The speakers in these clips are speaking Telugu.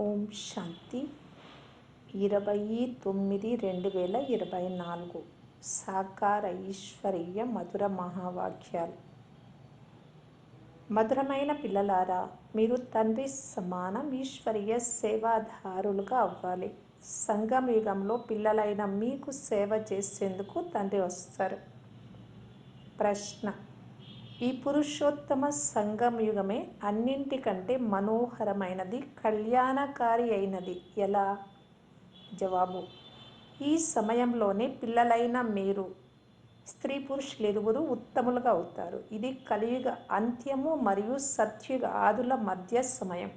ఓం శాంతి. ఇరవై తొమ్మిది రెండు వేల ఇరవై నాలుగు. సాకార ఈశ్వరీయ మధుర మహావాక్యాలు. మధురమైన పిల్లలారా మీరు తండ్రి సమానం ఈశ్వరీయ సేవాదారులుగా అవ్వాలి. సంఘం యుగంలో పిల్లలైన మీకు సేవ చేసేందుకు తండ్రి వస్తారు. ప్రశ్న ఈ పురుషోత్తమ సంగమ యుగమే అన్నింటికంటే మనోహరమైనది కళ్యాణకారి అయినది. ఎలా? జవాబు. ఈ సమయంలోనే పిల్లలైన మీరు స్త్రీ పురుషులు ఇరువురు ఉత్తములుగా అవుతారు. ఇది కలియుగ అంత్యము మరియు సత్యుగ ఆదుల మధ్య సమయం.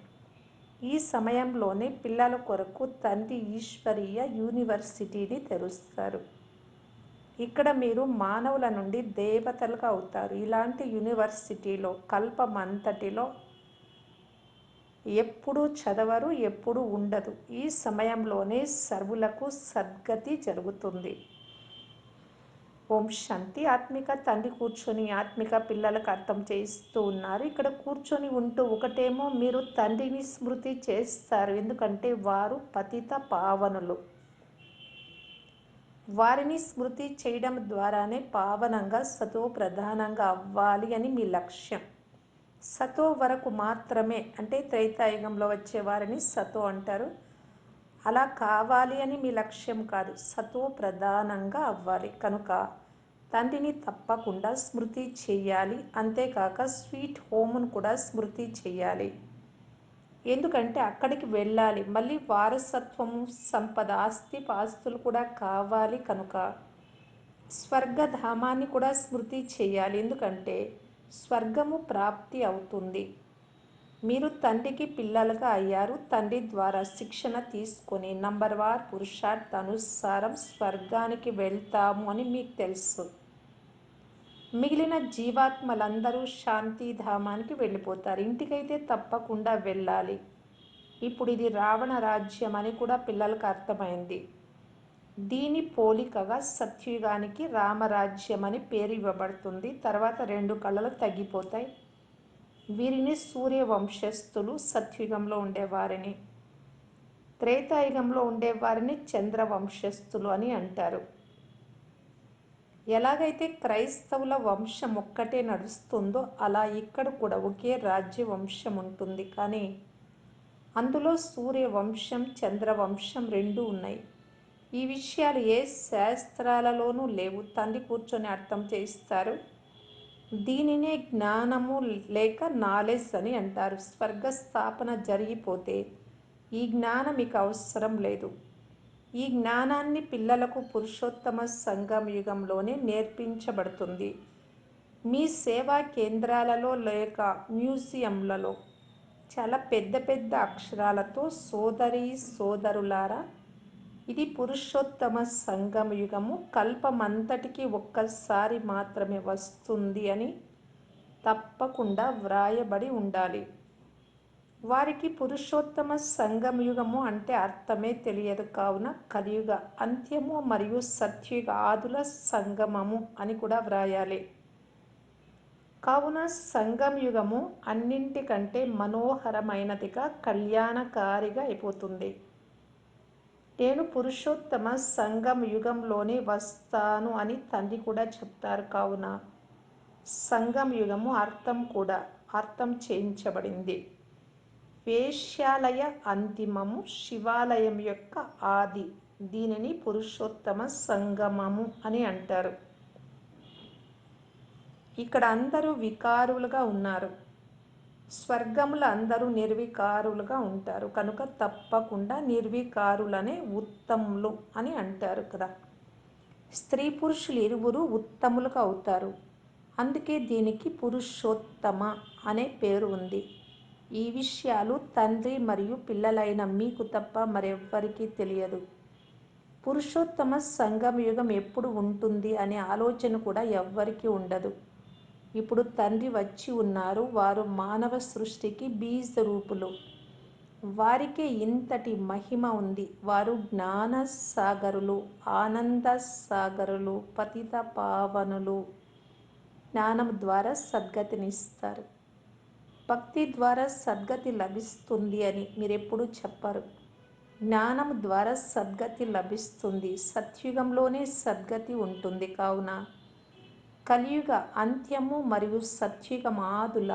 ఈ సమయంలోనే పిల్లల కొరకు తండ్రి ఈశ్వరీయ యూనివర్సిటీని తెరుస్తారు. ఇక్కడ మీరు మానవుల నుండి దేవతలుగా అవుతారు. ఇలాంటి యూనివర్సిటీలో కల్పమంతటిలో ఎప్పుడూ చదవరు ఎప్పుడూ ఉండదు. ఈ సమయంలోనే సర్వులకు సద్గతి జరుగుతుంది. ఓం శాంతి. ఆత్మిక తండ్రి కూర్చొని ఆత్మిక పిల్లలకు అర్థం చేస్తూ ఉన్నారు. ఇక్కడ కూర్చొని ఉంటూ ఒకటేమో మీరు తండ్రిని స్మృతి చేస్తారు. ఎందుకంటే వారు పతిత పావనులు. వారిని స్మృతి చేయడం ద్వారానే పావనంగా సతో ప్రధానంగా అవ్వాలి అని మీ లక్ష్యం. సతో వరకు మాత్రమే అంటే త్రైతాయుగంలో వచ్చే వారిని సతో అంటారు. అలా కావాలి అని మీ లక్ష్యం కాదు సతో ప్రధానంగా అవ్వాలి. కనుక తండ్రిని తప్పకుండా స్మృతి చేయాలి. అంతేకాక స్వీట్ హోమ్ను కూడా స్మృతి చేయాలి. ఎందుకంటే అక్కడికి వెళ్ళాలి. మళ్ళీ వారసత్వము సంపద ఆస్తి పాస్తులు కూడా కావాలి కనుక స్వర్గధామాన్ని కూడా స్మృతి చేయాలి. ఎందుకంటే స్వర్గము ప్రాప్తి అవుతుంది. మీరు తండ్రికి పిల్లలుగా అయ్యారు. తండ్రి ద్వారా శిక్షణ తీసుకొని నంబర్ వార్ పురుషార్థ అనుసారం స్వర్గానికి వెళ్తాము అని మీకు తెలుసు. మిగిలిన జీవాత్మలందరూ శాంతిధామానికి వెళ్ళిపోతారు. ఇంటికైతే తప్పకుండా వెళ్ళాలి. ఇప్పుడు ఇది రావణ రాజ్యం అని కూడా పిల్లలకు అర్థమైంది. దీని పోలికగా సత్యుగానికి రామరాజ్యం అని పేరు ఇవ్వబడుతుంది. తర్వాత రెండు కళలు తగ్గిపోతాయి. వీరిని సూర్యవంశస్థులు సత్యుగంలో ఉండేవారిని త్రేతాయుగంలో ఉండేవారిని చంద్రవంశస్థులు అని అంటారు. ఎలాగైతే క్రైస్తవుల వంశం ఒక్కటే నడుస్తుందో అలా ఇక్కడ కూడా ఒకే రాజ్య వంశం ఉంటుంది. కానీ అందులో సూర్య వంశం చంద్రవంశం రెండు ఉన్నాయి. ఈ విషయాలు ఏ శాస్త్రాలలోనూ లేవు. తండ్రి కూర్చొని అర్థం చేయిస్తారు. దీనినే జ్ఞానము లేక నాలెడ్జ్ అని అంటారు. స్వర్గ స్థాపన జరిగిపోతే ఈ జ్ఞానం మీకు అవసరం లేదు. ఈ జ్ఞానాన్ని పిల్లలకు పురుషోత్తమ సంఘం యుగంలోనే నేర్పించబడుతుంది. మీ సేవా కేంద్రాలలో లేక మ్యూజియంలలో చాలా పెద్ద పెద్ద అక్షరాలతో సోదరి సోదరులారా ఇది పురుషోత్తమ సంగమ యుగము. కల్పమంతటికి ఒక్కసారి మాత్రమే వస్తుంది అని తప్పకుండా వ్రాయబడి ఉండాలి. వారికి పురుషోత్తమ సంగమ యుగము అంటే అర్థమే తెలియదు కావున కలియుగ అంత్యము మరియు సత్యుగ ఆదుల సంగమము అని కూడా వ్రాయాలి. కావున సంగమ యుగము అన్నింటికంటే మనోహరమైనదిగా కళ్యాణకారిగా అయిపోతుంది. నేను పురుషోత్తమ సంగం యుగంలోనే వస్తాను అని తండ్రి కూడా చెప్తారు కావున సంగం యుగము అర్థం కూడా అర్థం చేయించబడింది. వేశ్యాలయ అంతిమము శివాలయం యొక్క ఆది. దీనిని పురుషోత్తమ సంగమము అని అంటారు. ఇక్కడ అందరూ వికారులుగా ఉన్నారు. స్వర్గములు అందరూ నిర్వికారులుగా ఉంటారు. కనుక తప్పకుండా నిర్వికారులనే ఉత్తములు అని అంటారు కదా. స్త్రీ పురుషులు ఇరువురు ఉత్తములుగా అవుతారు. అందుకే దీనికి పురుషోత్తమ అనే పేరు ఉంది. ఈ విషయాలు తండ్రి మరియు పిల్లలైన మీకు తప్ప మరెవ్వరికీ తెలియదు. పురుషోత్తమ సంగమ యుగం ఎప్పుడు ఉంటుంది అనే ఆలోచన కూడా ఎవ్వరికీ ఉండదు. ఇప్పుడు తండ్రి వచ్చి ఉన్నారు. వారు మానవ సృష్టికి బీజ రూపులు వారికే ఇంతటి మహిమ ఉంది. వారు జ్ఞాన సాగరులు ఆనంద సాగరులు పతిత పావనులు జ్ఞానం ద్వారా సద్గతినిస్తారు. భక్తి ద్వారా సద్గతి లభిస్తుంది అని మీరెప్పుడు చెప్పరు. జ్ఞానం ద్వారా సద్గతి లభిస్తుంది. సత్యుగంలోనే సద్గతి ఉంటుంది కావున కలియుగ అంత్యము మరియు సత్యుగమాదుల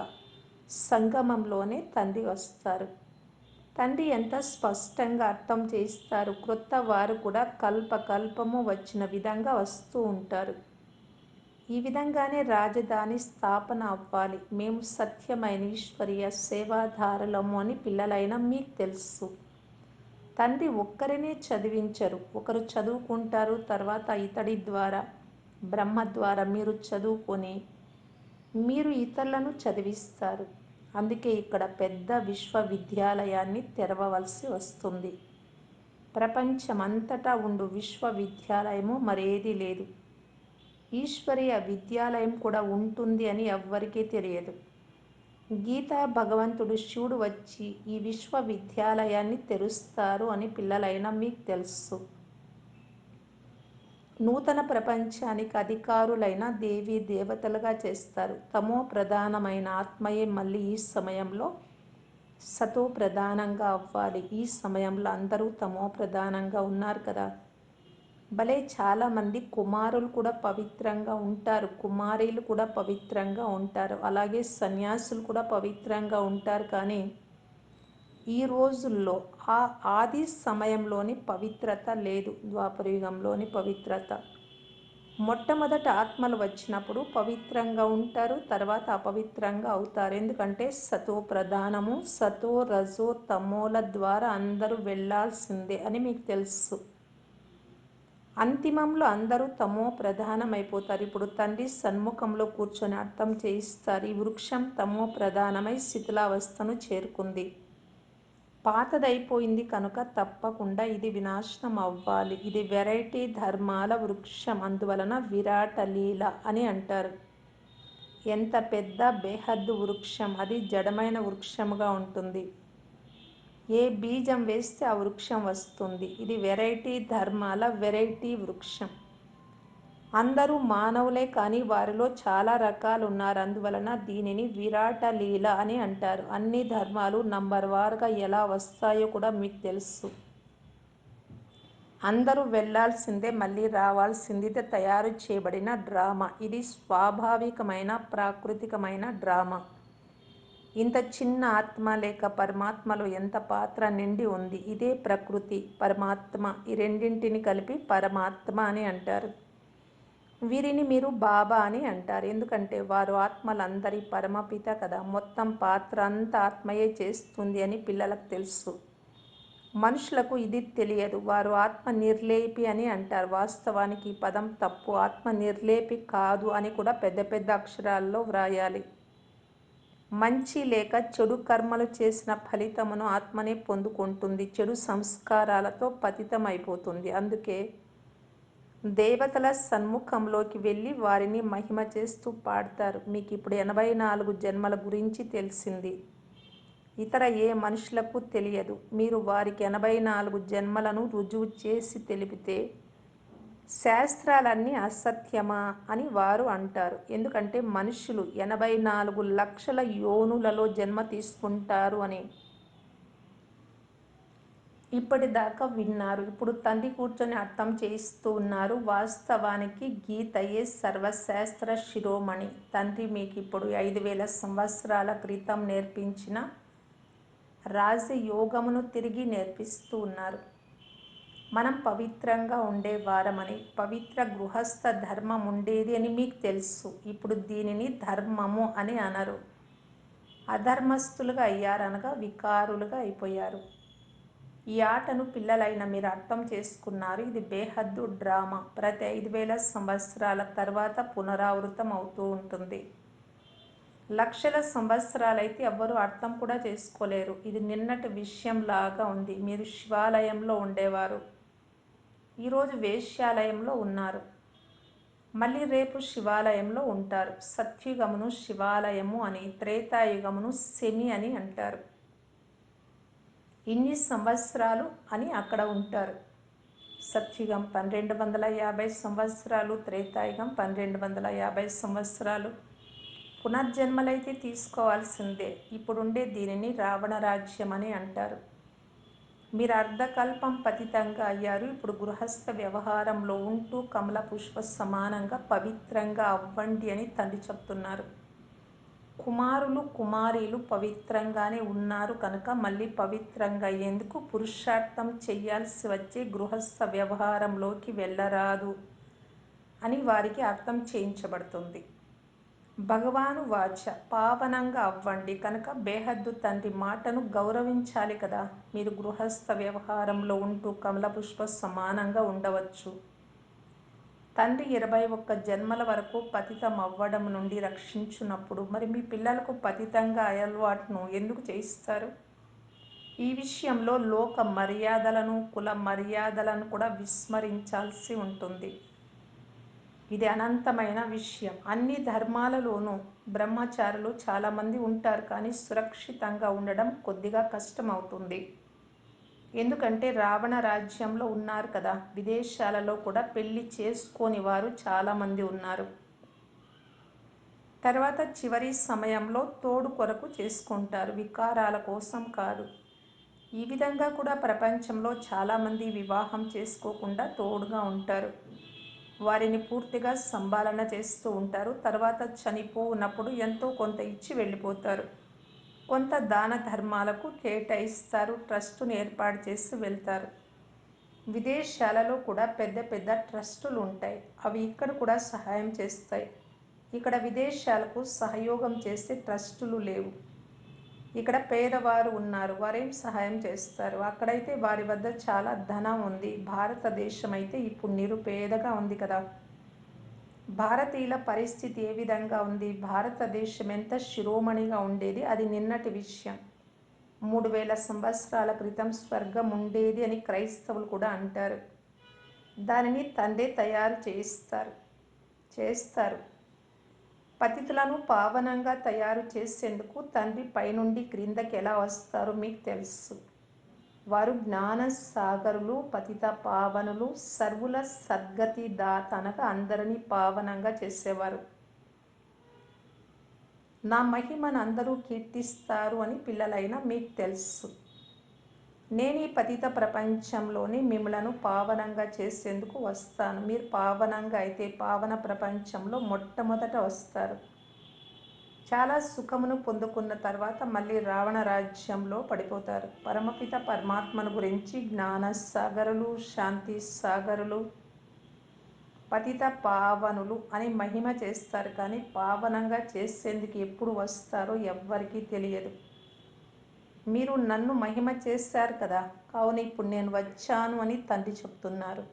సంగమంలోనే తండ్రి వస్తారు. తండ్రి ఎంత స్పష్టంగా అర్థం చేస్తారు క్రొత్త వారు కూడా కల్పకల్పము వచ్చిన విధంగా వస్తూ ఉంటారు. ఈ విధంగానే రాజధాని స్థాపన అవ్వాలి. మేము సత్యమైన ఈశ్వరీయ సేవాధారలము అని పిల్లలైన మీకు తెలుసు. తండ్రి ఒక్కరినే చదివించరు. ఒకరు చదువుకుంటారు తర్వాత ఇతడి ద్వారా బ్రహ్మ ద్వారా మీరు చదువుకొని మీరు ఇతరులను చదివిస్తారు. అందుకే ఇక్కడ పెద్ద విశ్వవిద్యాలయాన్ని తెరవవలసి వస్తుంది. ప్రపంచమంతటా ఉండు విశ్వవిద్యాలయము మరేది లేదు. ఈశ్వరీయ విద్యాలయం కూడా ఉంటుంది అని ఎవ్వరికీ తెలియదు. గీతా భగవంతుడు శివుడు వచ్చి ఈ విశ్వవిద్యాలయాన్ని తెరుస్తారు అని పిల్లలైన మీకు తెలుసు. నూతన ప్రపంచానికి అధికారులైన దేవీ దేవతలుగా చేస్తారు. తమో ప్రధానమైన ఆత్మయే మళ్ళీ ఈ సమయంలో సతో ప్రధానంగా అవ్వాలి. ఈ సమయంలో అందరూ తమో ప్రధానంగా ఉన్నారు కదా. భలే చాలామంది కుమారులు కూడా పవిత్రంగా ఉంటారు. కుమారీలు కూడా పవిత్రంగా ఉంటారు. అలాగే సన్యాసులు కూడా పవిత్రంగా ఉంటారు. కానీ ఈ రోజుల్లో ఆ ఆది సమయంలోని పవిత్రత లేదు. ద్వాపరయుగంలోని పవిత్రత. మొట్టమొదట ఆత్మలు వచ్చినప్పుడు పవిత్రంగా ఉంటారు. తర్వాత అపవిత్రంగా అవుతారు. ఎందుకంటే సతో ప్రధానము సతో రజో తమోల ద్వారా అందరూ వెళ్ళాల్సిందే అని మీకు తెలుసు. అంతిమంలో అందరూ తమో ప్రధానమైపోతారు. ఇప్పుడు తండ్రి సన్ముఖంలో కూర్చొని అర్థం చేయిస్తారు. ఈ వృక్షం తమో ప్రధానమై శిథిలావస్థను చేరుకుంది. పాతదైపోయింది కనుక తప్పకుండా ఇది వినాశనం అవ్వాలి. ఇది వెరైటీ ధర్మాల వృక్షం. అందువలన విరాట లీల అని అంటారు. ఎంత పెద్ద బేహద్దు వృక్షం. అది జడమైన వృక్షముగా ఉంటుంది. ఏ బీజం వేస్తే ఆ వృక్షం వస్తుంది. ఇది వెరైటీ ధర్మాల వెరైటీ వృక్షం. అందరూ మానవులే కానీ వారిలో చాలా రకాలు ఉన్నారు. అందువలన దీనిని విరాట లీల అని అంటారు. అన్ని ధర్మాలు నంబర్ వారుగా ఎలా వస్తాయో కూడా మీకు తెలుసు. అందరూ వెళ్ళాల్సిందే మళ్ళీ రావాల్సింది తయారు చేయబడిన డ్రామా. ఇది స్వాభావికమైన ప్రాకృతికమైన డ్రామా. ఇంత చిన్న ఆత్మ లేక పరమాత్మలో ఎంత పాత్ర నిండి ఉంది? ఇదే ప్రకృతి పరమాత్మ. ఈ రెండింటిని కలిపి పరమాత్మ అని అంటారు. వీరిని మీరు బాబా అని అంటారు. ఎందుకంటే వారు ఆత్మలందరి పరమపిత కదా. మొత్తం పాత్ర అంతా ఆత్మయే చేస్తుంది అని పిల్లలకు తెలుసు. మనుషులకు ఇది తెలియదు. వారు ఆత్మ నిర్లేపి అని అంటారు. వాస్తవానికి ఈ పదం తప్పు. ఆత్మ నిర్లేపి కాదు అని కూడా పెద్ద పెద్ద అక్షరాల్లో వ్రాయాలి. మంచి లేక చెడు కర్మలు చేసిన ఫలితమును ఆత్మనే పొందుకుంటుంది. చెడు సంస్కారాలతో పతితమైపోతుంది. అందుకే దేవతల సన్ముఖంలోకి వెళ్ళి వారిని మహిమ చేస్తూ పాడతారు. మీకు ఇప్పుడు ఎనభై నాలుగు జన్మల గురించి తెలిసింది. ఇతర ఏ మనుషులకు తెలియదు. మీరు వారికి ఎనభై నాలుగు జన్మలను రుజువు చేసి తెలిపితే శాస్త్రాలన్నీ అసత్యమా అని వారు అంటారు. ఎందుకంటే మనుషులు ఎనభై నాలుగు లక్షల యోనులలో జన్మ తీసుకుంటారు అని. ఇప్పటిదాకా విన్నారు. ఇప్పుడు తండ్రి కూర్చొని అర్థం చేయిస్తూ ఉన్నారు. వాస్తవానికి గీతయే సర్వశాస్త్ర శిరోమణి. తండ్రి మీకు ఇప్పుడు ఐదు వేల సంవత్సరాల క్రితం నేర్పించిన రాజయోగమును తిరిగి నేర్పిస్తూ ఉన్నారు. మనం పవిత్రంగా ఉండేవారమని పవిత్ర గృహస్థ ధర్మం ఉండేది అని మీకు తెలుసు. ఇప్పుడు దీనిని ధర్మము అని అనరు. అధర్మస్తులుగా అయ్యారనగా వికారులుగా అయిపోయారు. ఈ ఆటను పిల్లలైన మీరు అర్థం చేసుకున్నారు. ఇది బేహద్దు డ్రామా. ప్రతి ఐదు వేల సంవత్సరాల తర్వాత పునరావృతం అవుతూ ఉంటుంది. లక్షల సంవత్సరాలైతే ఎవ్వరూ అర్థం కూడా చేసుకోలేరు. ఇది నిన్నటి విషయం లాగా ఉంది. మీరు శివాలయంలో ఉండేవారు. ఈరోజు వేశ్యాలయంలో ఉన్నారు. మళ్ళీ రేపు శివాలయంలో ఉంటారు. సత్యుగమును శివాలయము అని త్రేతాయుగమును శని అని అంటారు. ఇన్ని సంవత్సరాలు అని అక్కడ ఉంటారు. సత్యుగం పన్నెండు వందల యాభై సంవత్సరాలు త్రేతాయుగం పన్నెండు వందల యాభై సంవత్సరాలు. పునర్జన్మలైతే తీసుకోవాల్సిందే. ఇప్పుడుండే దీనిని రావణ రాజ్యం అని అంటారు. మీరు అర్ధకల్పం పతితంగా అయ్యారు. ఇప్పుడు గృహస్థ వ్యవహారంలో ఉంటూ కమల పుష్ప సమానంగా పవిత్రంగా అవ్వండి అని తండ్రి చెప్తున్నారు. కుమారులు కుమారీలు పవిత్రంగానే ఉన్నారు కనుక మళ్ళీ పవిత్రంగా అయ్యేందుకు పురుషార్థం చేయాల్సి వచ్చే గృహస్థ వ్యవహారంలోకి వెళ్ళరాదు అని వారికి అర్థం చేయించబడుతుంది. భగవాను వాచ పావనంగా అవ్వండి. కనుక బేహద్దు తండ్రి మాటను గౌరవించాలి కదా. మీరు గృహస్థ వ్యవహారంలో ఉంటూ కమలపుష్ప సమానంగా ఉండవచ్చు. తండ్రి ఇరవై ఒక్క జన్మల వరకు పతితం అవ్వడం నుండి రక్షించున్నప్పుడు మరి మీ పిల్లలకు పతితంగా అలవాటును ఎందుకు చేయిస్తారు? ఈ విషయంలో లోక మర్యాదలను కుల మర్యాదలను కూడా విస్మరించాల్సి ఉంటుంది. ఇది అనంతమైన విషయం. అన్ని ధర్మాలలోనూ బ్రహ్మచారులు చాలామంది ఉంటారు కానీ సురక్షితంగా ఉండడం కొద్దిగా కష్టం అవుతుంది ఎందుకంటే రావణ రాజ్యంలో ఉన్నారు కదా విదేశాలలో కూడా పెళ్ళి చేసుకోని వారు చాలామంది ఉన్నారు. తర్వాత చివరి సమయంలో తోడు కొరకు చేసుకుంటారు వికారాల కోసం కాదు. ఈ విధంగా కూడా ప్రపంచంలో చాలామంది వివాహం చేసుకోకుండా తోడుగా ఉంటారు. వారిని పూర్తిగా సంభాలన చేస్తూ ఉంటారు. తర్వాత చనిపోనప్పుడు ఎంతో కొంత ఇచ్చి వెళ్ళిపోతారు. కొంత దాన ధర్మాలకు కేటాయిస్తారు. ట్రస్టును ఏర్పాటు చేసి వెళ్తారు. విదేశాలలో కూడా పెద్ద పెద్ద ట్రస్టులు ఉంటాయి. అవి ఇక్కడ కూడా సహాయం చేస్తాయి. ఇక్కడ విదేశాలకు సహయోగం చేసే ట్రస్టులు లేవు. ఇక్కడ పేదవారు ఉన్నారు వారేం సహాయం చేస్తారు? అక్కడైతే వారి వద్ద చాలా ధనం ఉంది. భారతదేశం అయితే ఇప్పుడు నిరుపేదగా ఉంది కదా. భారతీయుల పరిస్థితి ఏ విధంగా ఉంది? భారతదేశం ఎంత శిరోమణిగా ఉండేది? అది నిన్నటి విషయం. మూడు వేల సంవత్సరాల క్రితం స్వర్గం ఉండేది అని క్రైస్తవులు కూడా అంటారు. దానిని తండ్రి తయారు చేయిస్తారు చేస్తారు. పతితులను పావనంగా తయారు చేసేందుకు తండ్రి పైనుండి క్రిందకి ఎలా వస్తారో మీకు తెలుసు. వారు జ్ఞాన సాగరులు పతిత పావనులు సర్వుల సద్గతి దాతనగా అందరినీ పావనంగా చేసేవారు. నా మహిమను అందరూ కీర్తిస్తారు అని పిల్లలైనా మీకు తెలుసు. నేను ఈ పతిత ప్రపంచంలోని మిమ్మలను పావనంగా చేసేందుకు వస్తాను. మీరు పావనంగా అయితే పావన ప్రపంచంలో మొట్టమొదట వస్తారు. చాలా సుఖమును పొందుకున్న తర్వాత మళ్ళీ రావణ రాజ్యంలో పడిపోతారు. పరమపిత పరమాత్మను గురించి జ్ఞాన సాగరులు శాంతి సాగరులు పతిత పావనులు అని మహిమ చేస్తారు. కానీ పావనంగా చేసేందుకు ఎప్పుడు వస్తారో ఎవ్వరికీ తెలియదు. మీరు నన్ను మహిమ చేశారు కదా. కావున ఇప్పుడు నేను వచ్చాను అని తండ్రి చెప్తున్నారు.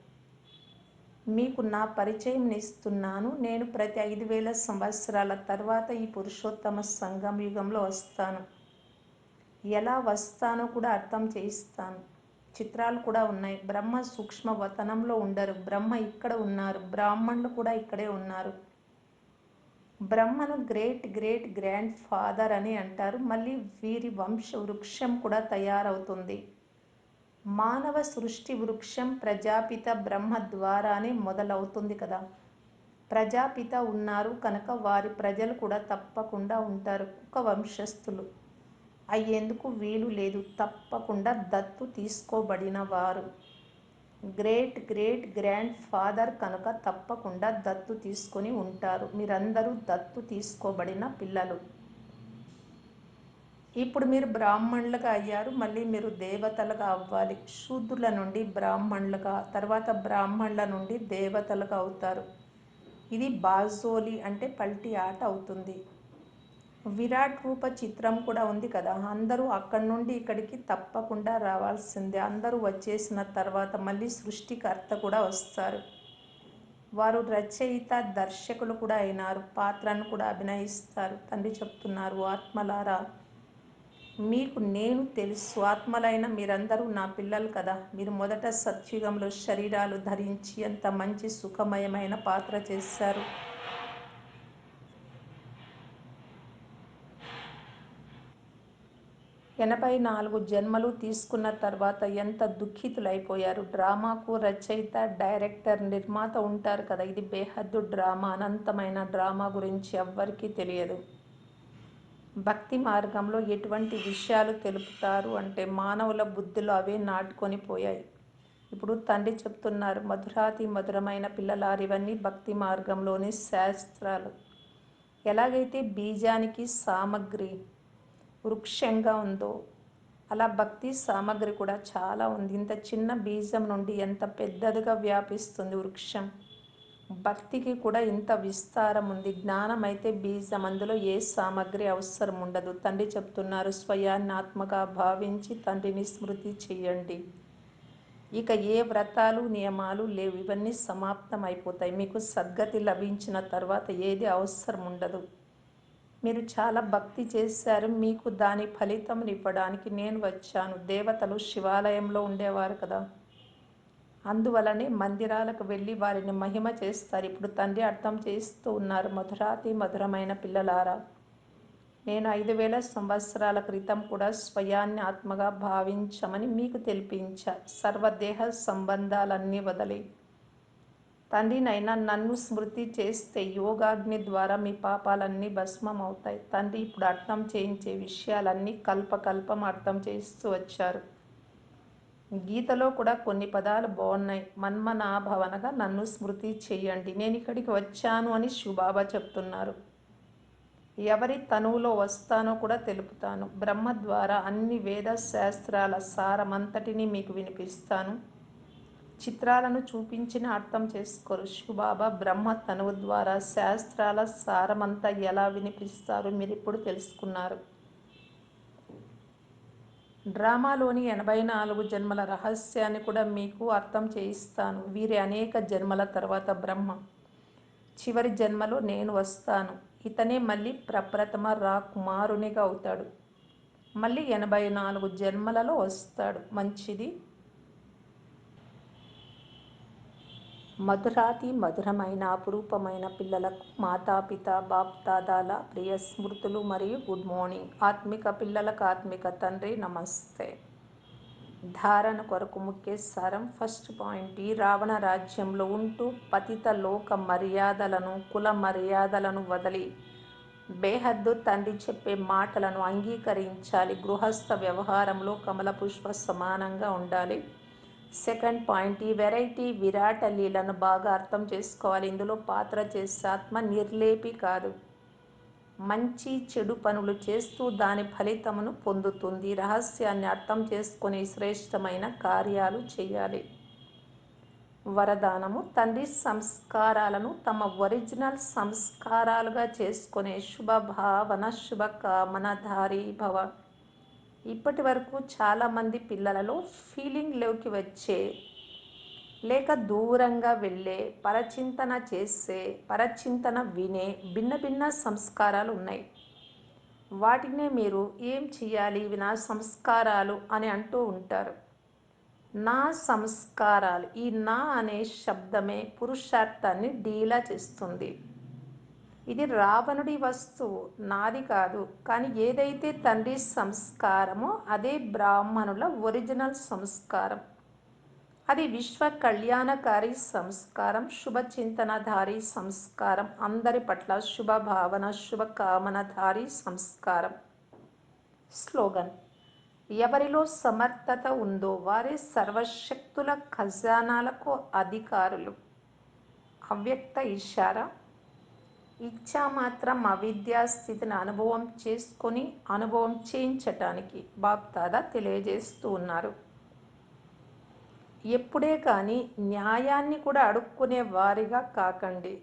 మీకు నా పరిచయం ఇస్తున్నాను నేను ప్రతి ఐదు వేల సంవత్సరాల తర్వాత ఈ పురుషోత్తమ సంఘం యుగంలో వస్తాను. ఎలా వస్తానో కూడా అర్థం చేయిస్తాను. చిత్రాలు కూడా ఉన్నాయి. బ్రహ్మ సూక్ష్మ వతనంలో ఉండరు. బ్రహ్మ ఇక్కడ ఉన్నారు. బ్రాహ్మణులు కూడా ఇక్కడే ఉన్నారు. బ్రహ్మను గ్రేట్ గ్రేట్ గ్రాండ్ ఫాదర్ అని అంటారు. మళ్ళీ వీరి వంశ వృక్షం కూడా తయారవుతుంది. మానవ సృష్టి వృక్షం ప్రజాపిత బ్రహ్మ ద్వారానే మొదలవుతుంది కదా. ప్రజాపిత ఉన్నారు కనుక వారి ప్రజలు కూడా తప్పకుండా ఉంటారు కుక్క వంశస్థులు. అయ్యేందుకు వీలు లేదు. తప్పకుండా దత్తు తీసుకోబడిన వారు. గ్రేట్ గ్రేట్ గ్రాండ్ ఫాదర్ కనుక తప్పకుండా దత్తు తీసుకొని ఉంటారు. మీరందరూ దత్తు తీసుకోబడిన పిల్లలు. ఇప్పుడు మీరు బ్రాహ్మణులుగా అయ్యారు మళ్ళీ మీరు దేవతలుగా అవ్వాలి. శూద్రుల నుండి బ్రాహ్మణులుగా తర్వాత బ్రాహ్మణుల నుండి దేవతలుగా అవుతారు. ఇది బాజోలి అంటే పల్టీ ఆట అవుతుంది. విరాట్ రూప చిత్రం కూడా ఉంది కదా. అందరూ అక్కడి నుండి ఇక్కడికి తప్పకుండా రావాల్సిందే. అందరూ వచ్చేసిన తర్వాత మళ్ళీ సృష్టికర్త కూడా వస్తారు. వారు రచయిత దర్శకులు కూడా అయినారు. పాత్రను కూడా అభినయిస్తారు. తండ్రి చెప్తున్నారు ఆత్మలారా మీకు నేను తెలుసు. ఆత్మలైన మీరందరూ నా పిల్లలు కదా. మీరు మొదట సత్యుగంలో శరీరాలు ధరించి ఎంత మంచి సుఖమయమైన పాత్ర చేశారు. ఎనభై నాలుగు జన్మలు తీసుకున్న తర్వాత ఎంత దుఃఖితులైపోయారు. డ్రామాకు రచయిత డైరెక్టర్ నిర్మాత ఉంటారు కదా. ఇది బేహద్దు డ్రామా అనంతమైన డ్రామా గురించి ఎవ్వరికీ తెలియదు. భక్తి మార్గంలో ఎటువంటి విషయాలు తెలుపుతారు అంటే మానవుల బుద్ధిలో అవే నాటుకొని పోయాయి. ఇప్పుడు తండ్రి చెప్తున్నారు మధురాతి మధురమైన పిల్లలారు ఇవన్నీ భక్తి మార్గంలోని శాస్త్రాలు. ఎలాగైతే బీజానికి సామగ్రి వృక్షంగా ఉందో అలా భక్తి సామగ్రి కూడా చాలా ఉంది. ఇంత చిన్న బీజం నుండి ఎంత పెద్దదిగా వ్యాపిస్తుంది వృక్షం. భక్తికి కూడా ఇంత విస్తారం ఉంది. జ్ఞానం అయితే బీజం అందులో ఏ సామగ్రి అవసరం ఉండదు. తండ్రి చెప్తున్నారు స్వయాన్ని భావించి తండ్రిని స్మృతి చేయండి. ఇక ఏ వ్రతాలు నియమాలు లేవు. ఇవన్నీ సమాప్తం అయిపోతాయి మీకు సద్గతి లభించిన తర్వాత ఏది అవసరం ఉండదు. మీరు చాలా భక్తి చేశారు. మీకు దాని ఫలితం ఇవ్వడానికి నేను వచ్చాను. దేవతలు శివాలయంలో ఉండేవారు కదా. అందువలనే మందిరాలకు వెళ్ళి వారిని మహిమ చేస్తారు. ఇప్పుడు తండ్రి అర్థం చేస్తూ ఉన్నారు మధురాతి మధురమైన పిల్లలారా నేను ఐదు వేల సంవత్సరాల క్రితం కూడా స్వయాన్ని ఆత్మగా భావించమని మీకు తెలిపించా. సర్వదేహ సంబంధాలన్నీ వదిలి తండ్రినైనా నన్ను స్మృతి చేస్తే యోగాగ్ని ద్వారా మీ పాపాలన్నీ భస్మం అవుతాయి తండ్రి ఇప్పుడు అర్థం చేయించే విషయాలన్నీ కల్పకల్పం అర్థం చేస్తూ వచ్చారు. గీతలో కూడా కొన్ని పదాలు బాగున్నాయి. మన్మనాభవనగా నన్ను స్మృతి చేయండి. నేను ఇక్కడికి వచ్చాను అని శుభాబ చెప్తున్నారు. ఎవరి తనువులో వస్తానో కూడా తెలుపుతాను. బ్రహ్మ ద్వారా అన్ని వేద శాస్త్రాల సారమంతటిని మీకు వినిపిస్తాను. చిత్రాలను చూపించిన అర్థం చేసుకోరు. శివబాబా బ్రహ్మ తనువు ద్వారా శాస్త్రాల సారమంతా ఎలా వినిపిస్తారు మీరు ఇప్పుడు తెలుసుకున్నారు. డ్రామాలోని ఎనభై నాలుగు జన్మల రహస్యాన్ని కూడా మీకు అర్థం చేయిస్తాను. వీరి అనేక జన్మల తర్వాత బ్రహ్మ. చివరి జన్మలో నేను వస్తాను. ఇతనే మళ్ళీ ప్రప్రథమ రాకుమారునిగా అవుతాడు. మళ్ళీ ఎనభై నాలుగు జన్మలలో వస్తాడు. మంచిది మధురాతి మధురమైన అపురూపమైన పిల్లలకు మాతాపిత బాప్దాదాల ప్రియ స్మృతులు మరియు గుడ్ మార్నింగ్. ఆత్మిక పిల్లలకు ఆత్మిక తండ్రి నమస్తే. ధారణ కొరకు ముఖ్య సారం ఫస్ట్ పాయింట్. ఈ రావణ రాజ్యంలో ఉంటూ పతిత లోక మర్యాదలను కుల మర్యాదలను వదిలి బేహద్దు తండ్రి చెప్పే మాటలను అంగీకరించాలి. గృహస్థ వ్యవహారంలో కమల పుష్ప సమానంగా ఉండాలి. సెకండ్ పాయింట్ ఈ వెరైటీ విరాట్ లీలను బాగా అర్థం చేసుకోవాలి. ఇందులో పాత్ర చేసే ఆత్మ నిర్లేపి కాదు. మంచి చెడు పనులు చేస్తూ దాని ఫలితమును పొందుతుంది. రహస్యాన్ని అర్థం చేసుకుని శ్రేష్టమైన కార్యాలు చేయాలి. వరదానము తండ్రి సంస్కారాలను తమ ఒరిజినల్ సంస్కారాలుగా చేసుకునే శుభభావన శుభకామనధారి భవ ఇప్పటి వరకు చాలామంది పిల్లలలో ఫీలింగ్లోకి వచ్చే లేక దూరంగా వెళ్ళే పరచింతన చేసే పరచింతన వినే భిన్న భిన్న సంస్కారాలు ఉన్నాయి. వాటినే మీరు ఏం చేయాలి ఇవి నా సంస్కారాలు అని అంటూ ఉంటారు. నా సంస్కారాలు ఈ నా అనే శబ్దమే పురుషార్థాన్ని డీలా చేస్తుంది. ఇది రావణుడి వస్తువు. నాది కాదు. కానీ ఏదైతే తండ్రి సంస్కారమో అదే బ్రాహ్మణుల ఒరిజినల్ సంస్కారం. అది విశ్వ కళ్యాణకారి సంస్కారం శుభ చింతనధారి సంస్కారం అందరి పట్ల శుభ భావన సంస్కారం. స్లోగన్. ఎవరిలో సమర్థత ఉందో వారే సర్వశక్తుల ఖజానాలకు అధికారులు. అవ్యక్త ఇషారా ఇచ్చా మాత్రం ఆ విద్యా స్థితిని అనుభవం చేసుకొని అనుభవం చేయించటానికి బాప్దాదా తెలియజేస్తూ ఉన్నారు. ఎప్పుడే కానీ న్యాయాన్ని కూడా అడుక్కునే వారిగా కాకండి.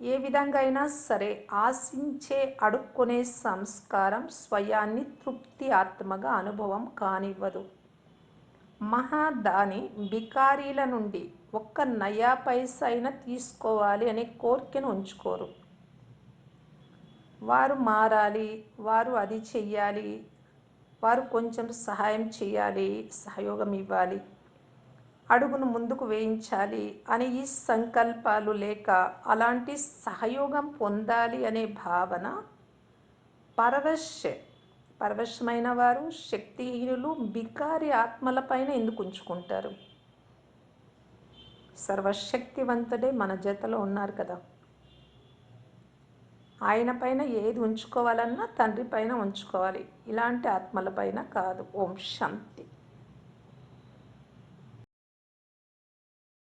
ఏ విధంగా అయినా సరే ఆశించే అడుక్కునే సంస్కారం స్వయాన్ని తృప్తి ఆత్మగా అనుభవం కానివ్వదు. మహాదాని బికారీల నుండి ఒక్క నయా పైసైనా అయినా తీసుకోవాలి అనే కోరికను ఉంచుకోరు. వారు మారాలి వారు అది చెయ్యాలి వారు కొంచెం సహాయం చేయాలి సహయోగం ఇవ్వాలి అడుగును ముందుకు వేయించాలి అనే ఈ సంకల్పాలు లేక అలాంటి సహయోగం పొందాలి అనే భావన పరవశ పరవశమైన వారు శక్తిహీనులు బికారి ఆత్మలపైన ఎందుకు ఉంచుకుంటారు? సర్వశక్తివంతుడే మన జతలో ఉన్నారు కదా. ఆయన పైన ఏది ఉంచుకోవాలన్నా తండ్రి పైన ఉంచుకోవాలి. ఇలాంటి ఆత్మల పైన కాదు. ఓం శాంతి.